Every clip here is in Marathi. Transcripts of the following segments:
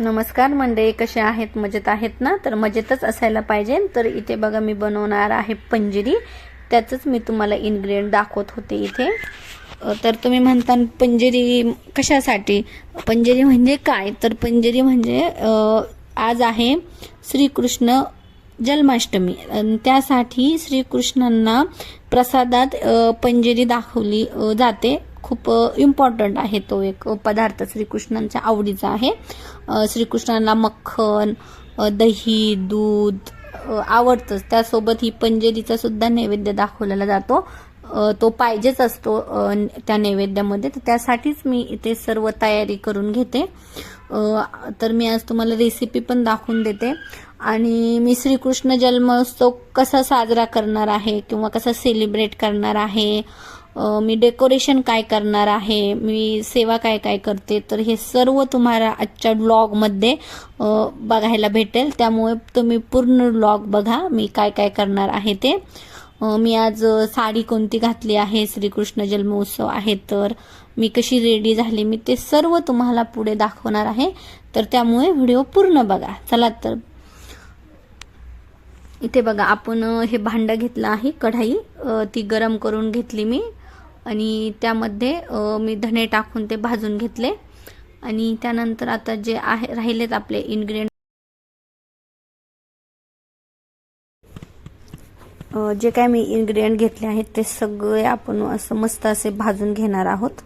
नमस्कार मंडळी कसे आहेत? मजेत आहेत ना? तर मजेतच असायला पाहिजे. तर इथे बघा मी बनवणार आहे पंजिरी. त्याचंच मी तुम्हाला इन्ग्रेडियंट दाखवत होते इथे. तर तुम्ही म्हणता पंजिरी कशासाठी? पंजिरी म्हणजे काय? तर पंजिरी म्हणजे आज आहे श्रीकृष्ण जन्माष्टमी. त्यासाठी श्रीकृष्णांना प्रसादात पंजिरी दाखवली जाते. खूप इम्पॉर्टंट आहे तो एक पदार्थ श्रीकृष्णांच्या आवडीचा आहे. श्रीकृष्णांना मक्खन दही दूध आवडतंच. त्यासोबत ही पंजेरीचा सुद्धा नैवेद्य दाखवलेला जातो. तो पाहिजेच असतो त्या नैवेद्यामध्ये. तर त्यासाठीच मी इथे सर्व तयारी करून घेते. तर मी आज तुम्हाला रेसिपी पण दाखवून देते. आणि मी श्रीकृष्ण जन्मोत्सव कसा साजरा करणार आहे किंवा कसा सेलिब्रेट करणार आहे मी डेकोरेशन काय करणार आहे मी सेवा काय काय करते तर हे सर्व तुम्हाला आजच्या ब्लॉगमध्ये बघायला भेटेल. त्यामुळे तुम्ही पूर्ण ब्लॉग बघा मी काय काय करणार आहे ते. मी आज साडी कोणती घातली आहे श्रीकृष्ण जन्मोत्सव आहे तर मी कशी रेडी झाली मी ते सर्व तुम्हाला पुढे दाखवणार आहे. तर त्यामुळे व्हिडिओ पूर्ण बघा. चला तर इथे बघा आपण हे भांडं घेतलं आहे कढाई. ती गरम करून घेतली मी. आणि त्यामध्ये मी धणे टाकून ते भाजून घेतले. आणि त्यानंतर आता जे आहे राहिलेत आपले इन्ग्रेडियंट जे काय मी इन्ग्रेडियंट घेतले आहेत ते सगळे आपण असं मस्त असे भाजून घेणार आहोत.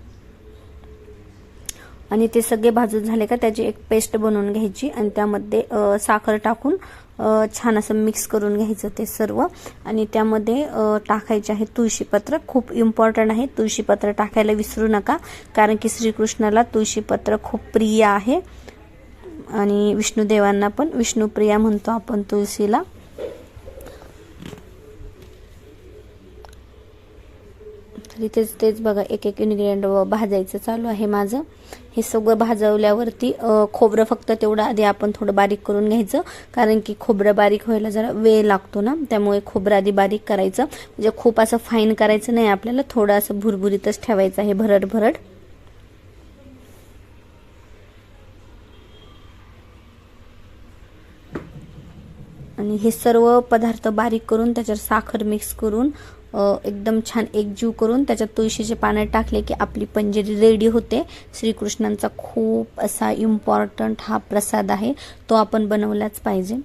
आणि ते सगळे भाजून झाले का त्याची एक पेस्ट बनवून घ्यायची. आणि त्यामध्ये साखर टाकून छान असं मिक्स करून घ्यायचं ते सर्व. आणि त्यामध्ये टाकायचे आहे तुळशीपत्र. खूप इम्पॉर्टंट आहे. तुळशीपत्र टाकायला विसरू नका. कारण की श्रीकृष्णाला तुळशीपत्र खूप प्रिय आहे. आणि विष्णुदेवांना पण विष्णुप्रिया म्हणतो आपण तुळशीला. तर इथेच तेच बघा एक एक इन्ग्रेडियंट भाजायचं चालू आहे माझं. हे सगळं भाजवल्यावरती खोबरं फक्त तेवढं आधी आपण थोडं बारीक करून घ्यायचं. कारण की खोबरं बारीक व्हायला जरा वेळ लागतो ना त्यामुळे खोबरं आधी बारीक करायचं. म्हणजे खूप असं फाईन करायचं नाही आपल्याला थोडं असं भुरभुरीतच ठेवायचं आहे भरड भरड. आणि हे सर्व पदार्थ बारीक करून त्याच्यावर साखर मिक्स करून एकदम छान एकजीव करून त्याच्यात तुळशीचे पानं टाकले की आपली पंजेरी रेडी होते. श्रीकृष्णांचा खूप असा इम्पॉर्टंट हा प्रसाद आहे. तो आपण बनवलाच पाहिजे.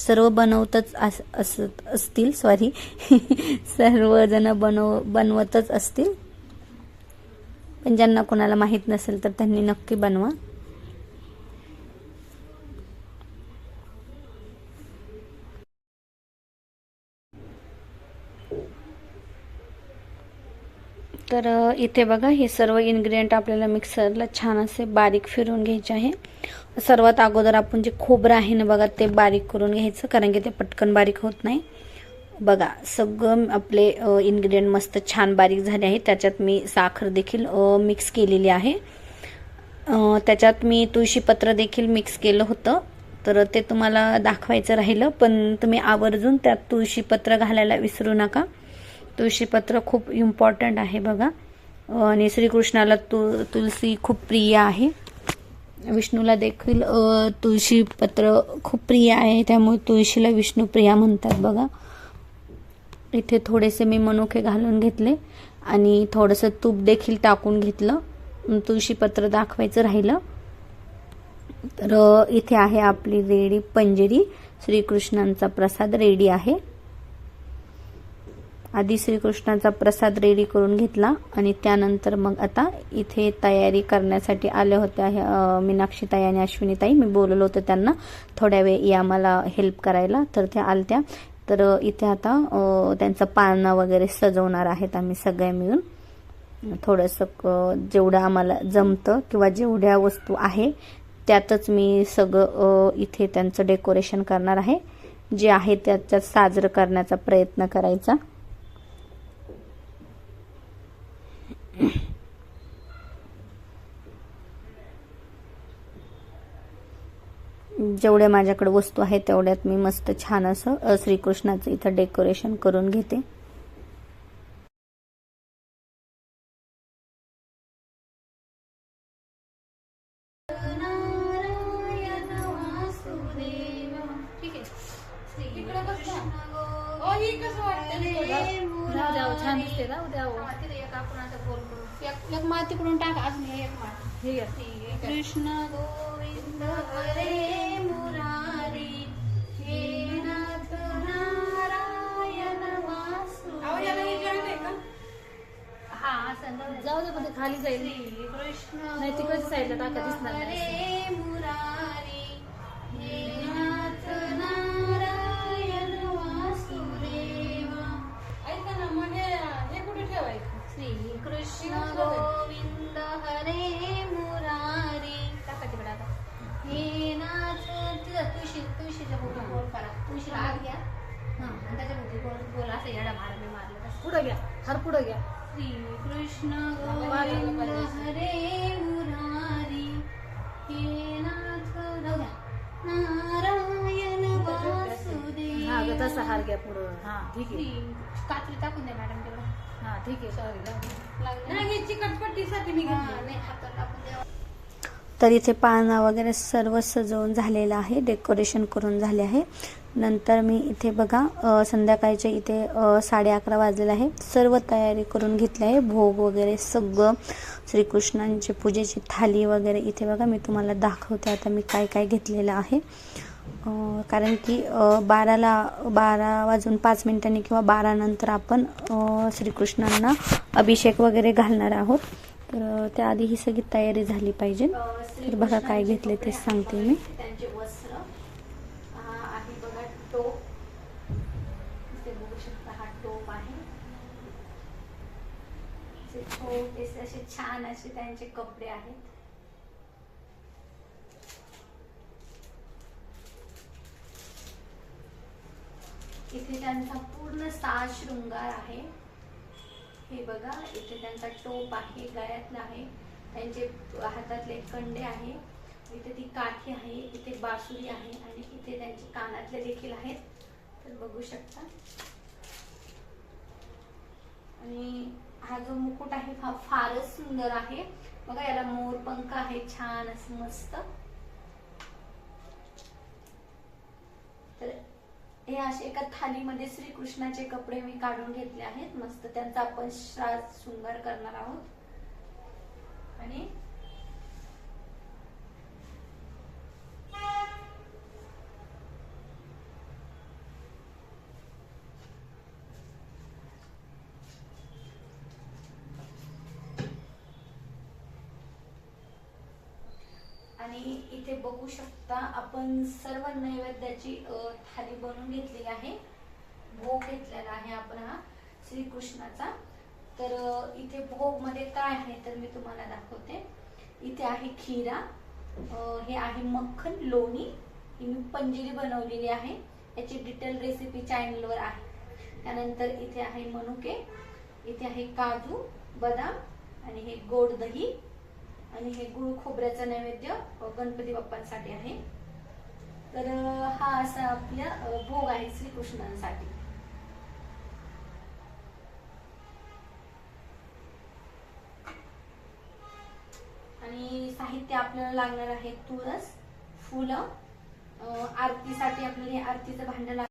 सर्व बनवतच अस असत असतील सॉरी सर्वजण बनव बनवतच असतील. पण ज्यांना कोणाला माहीत नसेल तर त्यांनी नक्की बनवा. तर इथे बघा हे सर्व इन्ग्रेडियंट आपल्याला मिक्सरला छान असे बारीक फिरून घ्यायचे आहे. सर्वात अगोदर आपण जे खोबरं आहे ना बघा ते बारीक करून घ्यायचं कारण की ते पटकन बारीक होत नाही. बघा सगळं आपले इन्ग्रेडियंट मस्त छान बारीक झाले आहे. त्याच्यात मी साखर देखील मिक्स केलेली आहे. त्याच्यात मी तुळशीपत्र देखील मिक्स केलं होतं. तर ते तुम्हाला दाखवायचं राहिलं पण तुम्ही आवर्जून त्यात तुळशीपत्र घालायला विसरू नका. तुळशीपत्र खूप इम्पॉर्टंट आहे बघा. आणि श्रीकृष्णाला तु तुलसी खूप प्रिय आहे. विष्णूला देखील तुळशीपत्र खूप प्रिय आहे. त्यामुळे तुळशीला विष्णुप्रिया म्हणतात बघा. इथे थोडेसे मी मनुके घालून घेतले. आणि थोडंसं तूप देखील टाकून घेतलं. तुळशीपत्र दाखवायचं राहिलं. तर इथे आहे आपली रेडी पंजरी. श्रीकृष्णांचा प्रसाद रेडी आहे. आधी श्रीकृष्णाचा प्रसाद रेडी करून घेतला आणि त्यानंतर मग आता इथे तयारी करण्यासाठी आल्या होत्या ह्या, अ, मीनाक्षीताई आणि अश्विनीताई मी बोललो होतं त्यांना थोड्या वेळ या मला हेल्प करायला. तर त्या आलत्या. तर इथे आता त्यांचं पानं वगैरे सजवणार आहेत आम्ही सगळ्या मिळून. थोडंसं क- जेवढं आम्हाला जमतं किंवा जेवढ्या वस्तू आहे त्यातच मी सगळं इथे त्यांचं डेकोरेशन करणार आहे. जे आहे त्याच्यात साजरं करण्याचा प्रयत्न करायचा. जेवढ्या माझ्याकडे वस्तू आहेत तेवढ्यात मी मस्त छान असं श्रीकृष्णाचं इथं डेकोरेशन करून घेते. खाली जाईल नाही, तिकडच्या साईडला टाका, दिसणार हे हे हे कृष्ण गोविंद हरे मुरारी टाका तिकडे आता हे नाथ तुळशी तुळशीच्या भोवती गोल करा तुळशीला आत घ्या हा त्याच्या भोवती गोल गोल असं येडा मार मी मारलं तसं. पुढे घ्या. हर पुढे घ्या. श्री कृष्ण तसा हार घ्या पुढं. हा ठीक आहे. कात्री टाकून द्या मॅडम तेवढं हा ठीक आहे. सॉरी लागलं नाही चिकटपट्टीसाठी मी नाही हातात टाकून द्या. तर इथे पाळणा वगैरे सर्व सजवून झालेलं आहे डेकोरेशन करून झाले आहे. नंतर मी इथे बघा संध्याकाळचे इथे साडे अकरा वाजलेलं आहे. सर्व तयारी करून घेतली आहे. भोग वगैरे सगळं श्रीकृष्णांची पूजेची थाली वगैरे इथे बघा मी तुम्हाला दाखवते. आता मी काय काय घेतलेलं आहे. कारण की बाराला बारा वाजून पाच मिनिटांनी किंवा बारानंतर आपण श्रीकृष्णांना अभिषेक वगैरे घालणार आहोत. तर त्याआधी ही सगळी तयारी झाली पाहिजे. तर बघा काय घेतले ते सांगते मी. त्यांचे वस्त्र आहे बघा टोप इथे बघू शकता हा टोप आहे छोटेसे असे छान असे त्यांचे कपडे आहेत इथे त्यांचा पूर्ण साज शृंगार आहे. हे बघा इथे त्यांचा टोप आहे गळ्यातला आहे. त्यांचे हातातले कंडे आहे इथे ती काठी आहे इथे बासुरी आहे आणि इथे त्यांचे कानातले देखील आहेत. तर बघू शकता. आणि हा जो मुकुट आहे हा फारच सुंदर आहे. बघा याला मोरपंख आहे छान असं मस्त. तर हे असे एका थालीमध्ये श्रीकृष्णाचे कपडे मी काढून घेतले आहेत. मस्त त्यांचा आपण श्राद्ध शृंगार करणार आहोत. आणि आणि इथे बघू शकता आपण सर्व नैवेद्याची थाली बनवून घेतलेली आहे. भोग घेतलेला आहे आपण हा श्रीकृष्णाचा. तर इथे भोगमध्ये काय आहे तर मी तुम्हाला दाखवते. इथे आहे खिरा हे आहे मक्खन लोणी. ही मी पंजिरी बनवलेली आहे. याची डिटेल रेसिपी चॅनलवर आहे. त्यानंतर इथे आहे मनुके इथे आहे काजू बदाम आणि हे गोड दही आणि हे गुळ खोबऱ्याचं नैवेद्य गणपती बाप्पांसाठी आहे. तर हा असा आपल्या भोग आहे श्रीकृष्णांसाठी. आणि साहित्य आपल्याला लागणार आहे तुळस फुलं आरतीसाठी आपल्याला आरतीचं भांड लाग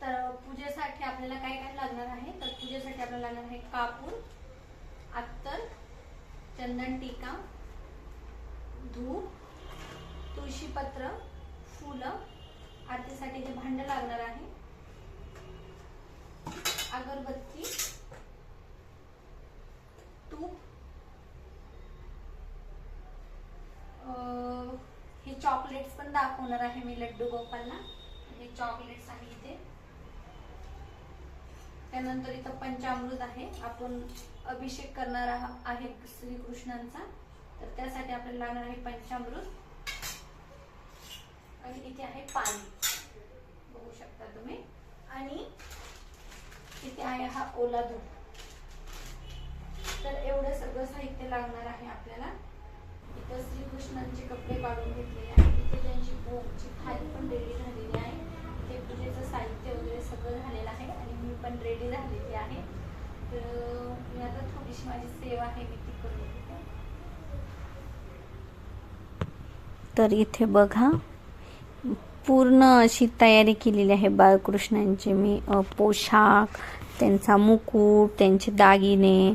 तर पूजेसाठी आपल्याला काय काय लागणार आहे? तर पूजेसाठी आपल्याला लागणार आहे कापूर अत्तर चंदन टीका धूप तुळशीपत्र फुलं. आरतीसाठी हे भांड लागणार आहे. अगरबत्ती. तूप. हे चॉकलेट्स पण दाखवणार आहे मी लड्डू गोपालला हे चॉकलेट्स आहे इथे. त्यानंतर इथं पंचामृत आहे. आपण अभिषेक करणार आहे श्रीकृष्णांचा. तर त्यासाठी आपल्याला लागणार आहे पंचामृत. आणि इथे आहे पाणी. बघू शकता तुम्ही. आणि इथे आहे हा ओला दूध तर एवढं सगळं साहित्य लागणार आहे आपल्याला. इथं श्रीकृष्णांचे कपडे काढून घेतलेले आहेत. इथे त्यांची बोमची थाली पण रेडी झालेली आहे. इथे पूजेचं साहित्य वगैरे सगळं झालेलं आहे आणि मी पण रेडी झालेली आहे. तर मी आता थोडीशी माझी सेवा आहे मी ती करून तर इथे बघा पूर्ण अशी तयारी केलेली आहे बाळकृष्णांची. मी पोशाख त्यांचा मुकुट त्यांचे दागिने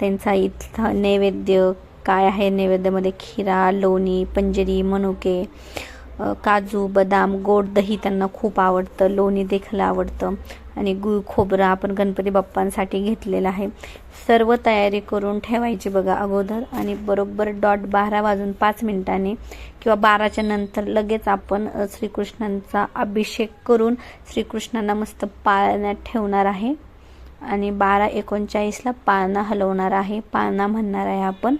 त्यांचा इथला नैवेद्य काय आहे नैवेद्यामध्ये? खिरा लोणी पंजरी मनुके काजू बदाम गोड दही त्यांना खूप आवडतं. लोणी देखील आवडतं. आणि गुळ खोबरं आपण गणपती बाप्पांसाठी घेतलेलं आहे. सर्व तयारी करून ठेवायची बघा अगोदर. आणि बरोबर डॉट बारा वाजून पाच मिनिटांनी किंवा बाराच्या नंतर लगेच आपण श्रीकृष्णांचा अभिषेक करून श्रीकृष्णांना मस्त पाळण्यात ठेवणार आहे. आणि बारा एकोणचाळीसला पाळणा हलवणार आहे. पाळणा म्हणणार आहे आपण.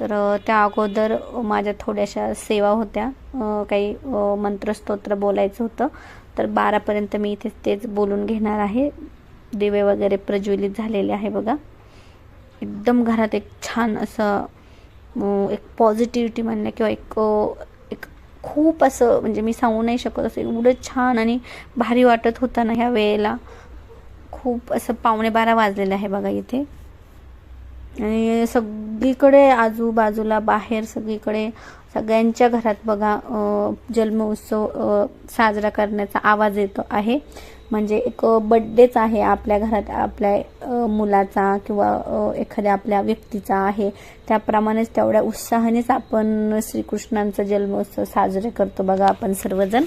तर त्या अगोदर माझ्या थोड्याशा सेवा होत्या. काही मंत्रस्तोत्र बोलायचं होतं. तर बारापर्यंत मी इथे तेच बोलून घेणार आहे. दिवे वगैरे प्रज्वलित झालेले आहे बघा. एकदम घरात एक छान असं एक पॉझिटिव्हिटी म्हणणं किंवा एक एक खूप असं म्हणजे मी सांगू नाही शकत असं एवढं छान आणि भारी वाटत होता ना ह्या वेळेला. खूप असं पावणे बारा वाजलेलं आहे बघा इथे. आणि सगळीकडे आजूबाजूला बाहेर सगळीकडे सगळ्यांच्या घरात बघा जन्म जन्मोत्सव साजरा करण्याचा आवाज येतो आहे. म्हणजे एक बड्डेच आहे आपल्या घरात आपल्या मुलाचा किंवा एखाद्या आपल्या व्यक्तीचा आहे. त्याप्रमाणेच तेवढ्या उत्साहानेच आपण श्रीकृष्णांचा जन्मोत्सव साजरे करतो बघा आपण सर्वजण.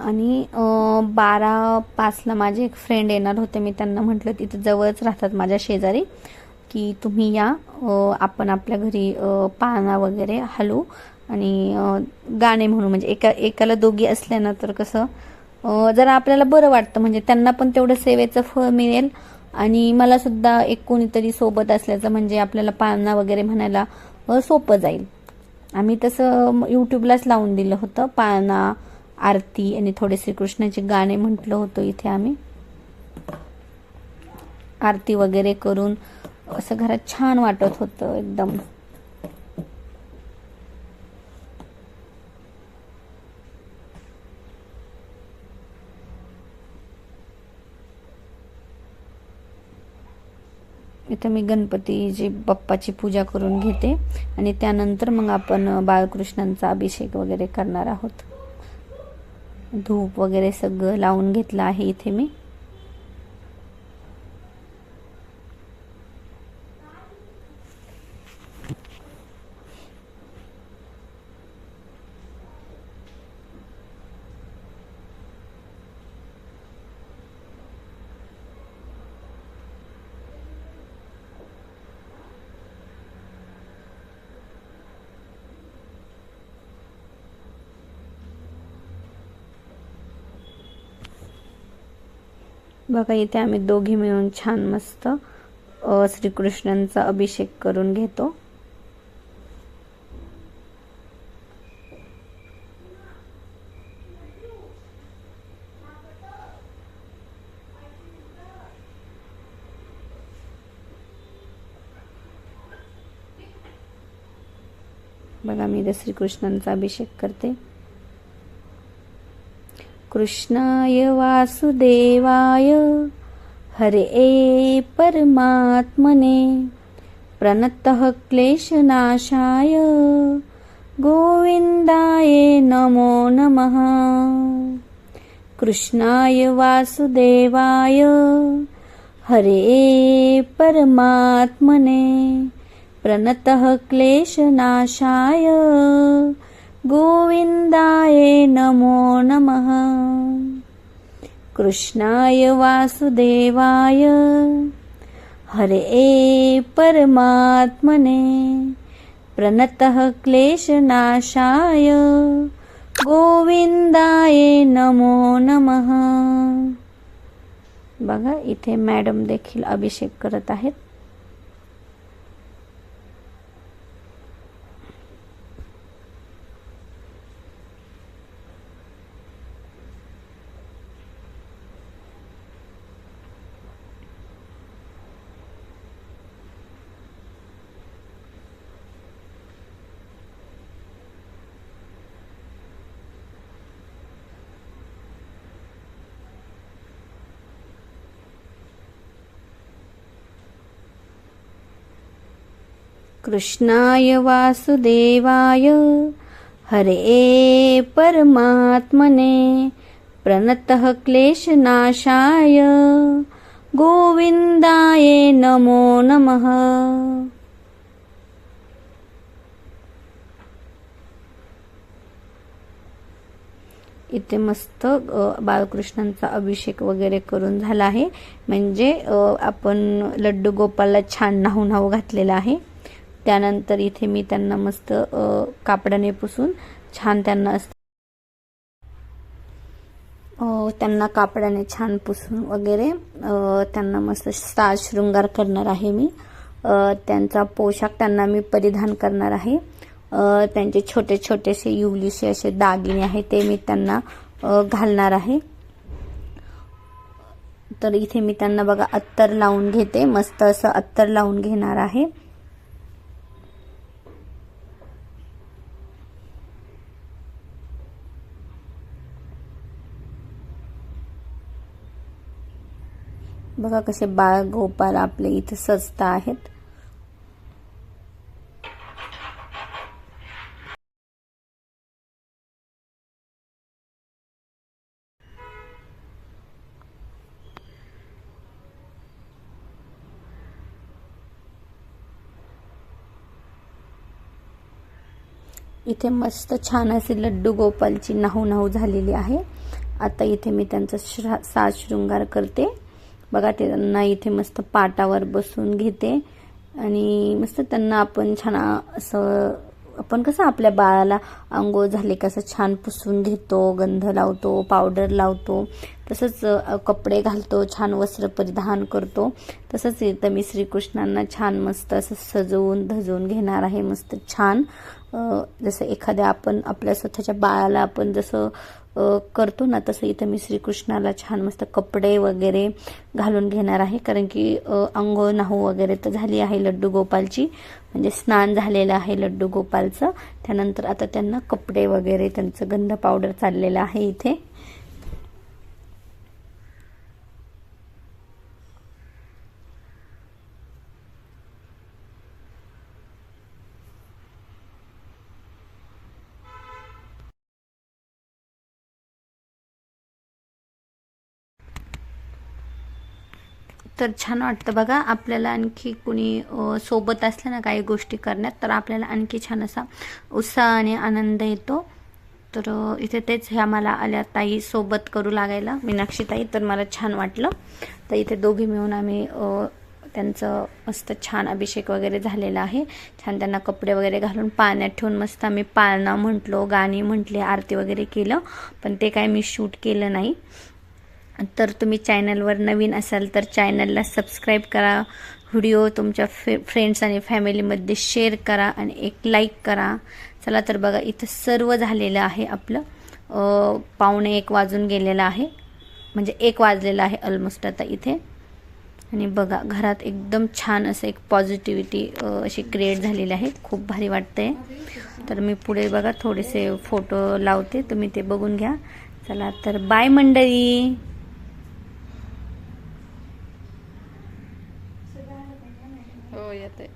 आणि बारा पाचला माझे एक फ्रेंड येणार होते. मी त्यांना म्हटलं तिथं जवळच राहतात माझ्या शेजारी. की तुम्ही या. आपण आपल्या घरी पाना पाळणा वगैरे हलू आणि गाणे म्हणू. म्हणजे एका एकाला दोघी असल्या ना तर कसं जरा आपल्याला बरं वाटतं. म्हणजे त्यांना पण तेवढं सेवेचं फळ मिळेल. आणि मला सुद्धा एक कोणीतरी सोबत असल्याचं म्हणजे आपल्याला पाळणा वगैरे म्हणायला सोपं जाईल. आम्ही तसं यूट्यूबलाच लावून दिलं होतं. पाळणा आरती आणि थोडे श्रीकृष्णाचे गाणे म्हटलं होतं इथे आम्ही. आरती वगैरे करून असं घरात छान वाटत होतं एकदम. इथं मी गणपतीची बाप्पाची पूजा करून घेते आणि त्यानंतर मग आपण बाळकृष्णांचा अभिषेक वगैरे करणार आहोत. धूप वगैरे सगळं लावून घेतलं आहे इथे मी. बघा इथे आम्ही दोघी मिळून छान मस्त श्रीकृष्णांचा अभिषेक करून घेतो. बघा मी इथे श्रीकृष्णांचा अभिषेक करते. कृष्णाय वासुदेवाय। हरे परमात्मने प्रणतः क्लेशनाशाय। गोविन्दाय नमो नमः। कृष्णाय वासुदेवाय। हरे परमात्मने प्रणतः क्लेशनाशाय गोविन्दाय नमो नमः। कृष्णाय वासुदेवाय। हरे परमात्मने। प्रणतः क्लेशनाशाय। गोविंदाय नमो नमः। बघा इथे मॅडम देखील अभिषेक करत आहेत. कृष्णाय वासुदेवाय। हरे परमात्मने प्रणतः क्लेशनाशाय। गोविन्दाय नमो नमः। इथे मस्त बाळकृष्णांचा अभिषेक वगैरे करून झाला आहे. म्हणजे आपण लड्डू गोपालला छान नाहू न्हाऊ घातलेला आहे. त्यानंतर इथे मी त्यांना मस्त कापडाने पुसून छान त्यांना अस- त्यांना कापडाने छान पुसून वगैरे त्यांना मस्त साज शृंगार करणार आहे मी. त्यांचा पोशाख त्यांना मी परिधान करणार आहे. त्यांचे छोटे छोटेसे युवलीसे असे दागिने आहेत ते मी त्यांना घालणार आहे. तर इथे मी त्यांना बघा अत्तर लावून घेते. मस्त असं अत्तर लावून घेणार आहे. बघा कसे बाळ गोपाल आपले इथे सजता आहेत. इथे मस्त छान असे लड्डू गोपालची नाहू नाहू झालेली आहे. आता इथे मी त्यांचा श्रा साज शृंगार करते. बघा ते त्यांना इथे मस्त पाटावर बसून घेते. आणि मस्त त्यांना आपण छान असं आपण कसं आपल्या बाळाला आंघोळ झाले कसं छान पुसून घेतो गंध लावतो पावडर लावतो. तसंच कपडे घालतो छान वस्त्र परिधान करतो. तसंच इथं मी श्रीकृष्णांना छान मस्त असं सजवून धजवून घेणार आहे. मस्त छान जसं एखाद्या आपण आपल्या स्वतःच्या बाळाला आपण जसं करतो ना तसं इथं मी श्रीकृष्णाला छान मस्त कपडे वगैरे घालून घेणार आहे. कारण की अ, अंघोळ नाहू वगैरे तर झाली आहे लड्डू गोपालची. म्हणजे स्नान झालेलं आहे लड्डू गोपालचं. त्यानंतर आता त्यांना कपडे वगैरे त्यांचं गंध पावडर चाललेलं आहे इथे. तर छान वाटतं बघा. आपल्याला आणखी कुणी सोबत असलं ना काही गोष्टी करण्यात तर आपल्याला आणखी छान असा उत्साह आणि आनंद येतो. तर इथे तेच ह्या मला आल्या ताई सोबत करू लागायला. मीनाक्षी ताई तर मला छान वाटलं. तर इथे दोघी मिळून आम्ही त्यांचं मस्त छान अभिषेक वगैरे झालेला आहे. छान त्यांना कपडे वगैरे घालून पाण्यात ठेवून मस्त आम्ही पाळणा म्हटलो गाणी म्हटली आरती वगैरे केलं. पण ते काय मी शूट केलं नाही. तर तुम्ही चॅनलवर नवीन असाल तर चॅनलला सबस्क्राईब करा. व्हिडिओ तुमच्या फे फ्रेंड्स आणि फॅमिलीमध्ये शेअर करा आणि एक लाईक करा. चला तर बघा इथं सर्व झालेलं आहे आपलं. पावणे एक वाजून गेलेलं आहे. म्हणजे एक वाजलेलं आहे ऑलमोस्ट आता इथे. आणि बघा घरात एकदम छान असं एक पॉझिटिव्हिटी अशी क्रिएट झालेली आहे. खूप भारी वाटतंय. तर मी पुढे बघा थोडेसे फोटो लावते. तुम्ही ते बघून घ्या. चला तर बाय मंडळी! Apóyate.